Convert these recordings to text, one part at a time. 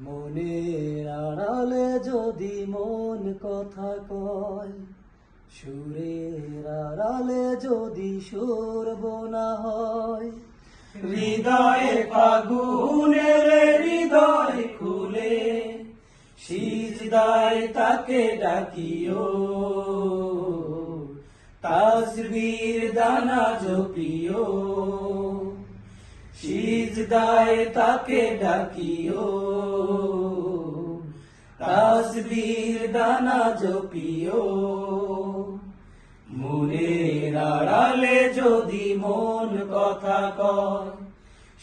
মনের আড়ালে যদি মন কথা কয়, সুরের আড়ালে যদি সুর বোনা হয়। হৃদয়ে ফাগুনের হৃদয় খুলে, সিজদায় তাকে ডাকিও। তাসবীর দানা জপিও। সিজদায় তাকে ডাকিও। তাসবীর দানা জপিও। মনের আড়ালে যদি মন কথা কয়,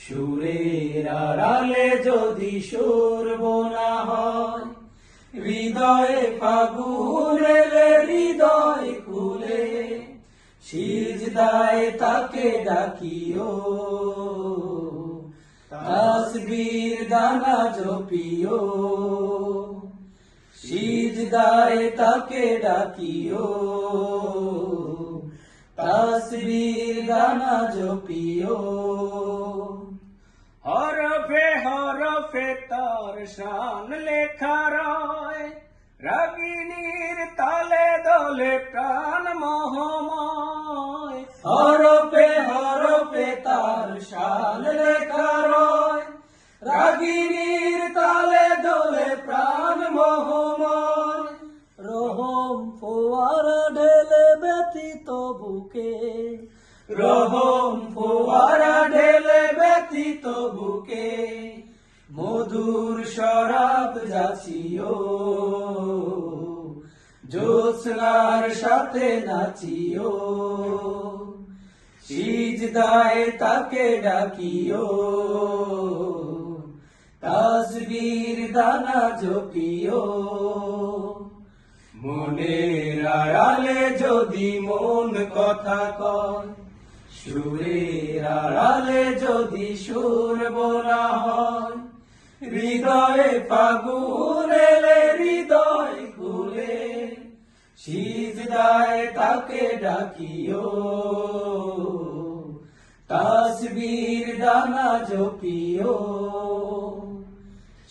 সুরের আড়ালে যদি সুর বোনা হয়, হৃদয়ে ফাগুনের হৃদয় খুলে সিজদায় তাকে ডাকিও। তাসবীর দানা জপিও। সিজদায় তাকে ডাকিও। তাসবীর দানা জপিও। হরফে হরফে তার শান লেখা রয়। রাগিনীর তালে দলে প্রাণ মোহময় রাগিনীর তালে দোলে প্রাণ মোহময়। রহম ফোয়ার ঢেলে ব্যতীত বুকে। রহম ফোয়ারা ঢেলে ব্যতীত বুকে। মধুর শরাব যাচিও। জ্যোৎস্নার সাথে নাচিও। সিজদায় তাকে ডাকিও। তাসবীর দানা জপিও। মনের আড়ালে যদি মন কথা কয়, সুরের আড়ালে যদি সুর বলা হয়, হৃদয়ে ফাগুন এলে হৃদয় খুলে, সিজদায় তাকে ডাকিও। তাসবীর দানা জপিও।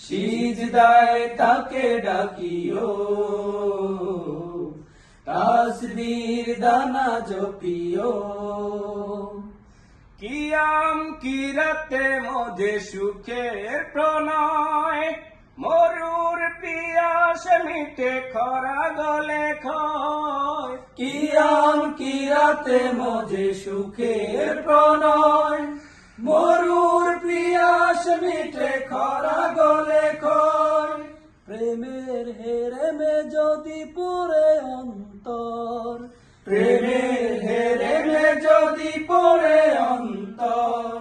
সিজদায় তাকে ডাকিও। তাসবীর দানা জপিও। কিয়াম কিরাতে মজে সুখের প্রণয়, মরুর পিয়াস মিটে খরা গলে খয় কিয়াম কিরাতে মজে সুখের প্রণয়, মরুর পিয়াস মিটে খরা যদি পুরে অন্তর প্রেমের হেরেমে যদি পড়ে অন্তর,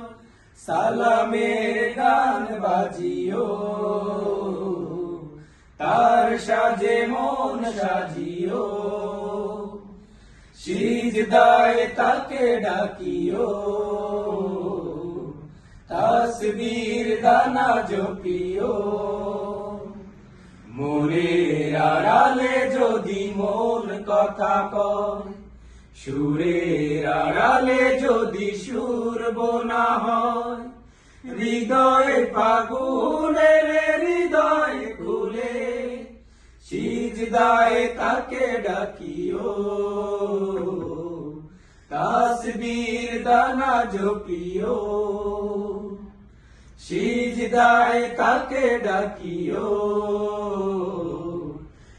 সালামের গান বাজিও। তার সাজে মন সাজিও। সিজদায় তাকে ডাকিও। তাসবীর দানা জপিও। মনের আড়ালে যদি মন কথা কয়, সুরের আড়ালে যদি সুর বোনা হয়, হৃদয়ে ফাগুনের হৃদয় খুলে সিজদায় তাকে ডাকিও। তাসবীর দানা জপিও, সিজদায় তাকে ডাকিও।